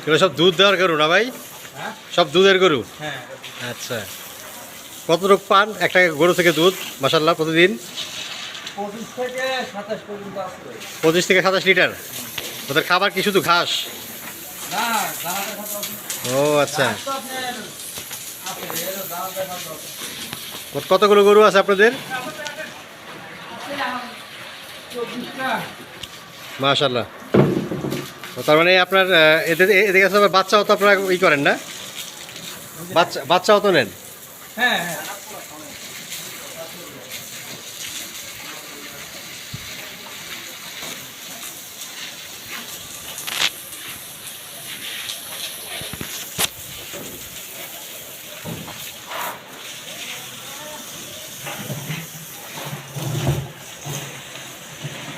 এগুলো সব দুধ দেওয়ার গরু না ভাই? হ্যাঁ? সব দুধের গরু? হ্যাঁ আচ্ছা। কতটুকু পান? একটা গরু থেকে দুধ মাসাল্লাহ প্রতিদিন? পঁচিশ থেকে সাতাশ লিটার? ওদের খাবার কি শুধু ঘাস? কত? ও আচ্ছা। কত? কত- কতগুলো গরু আছে আপনাদের? মাশাল্লাহ তো তার মানে আপনার এদের এদের কাছে বাচ্চাও তো আপনারা ই করেন না? বাচ্চা, বাচ্চাও তো নেন? হ্যাঁ হ্যাঁ।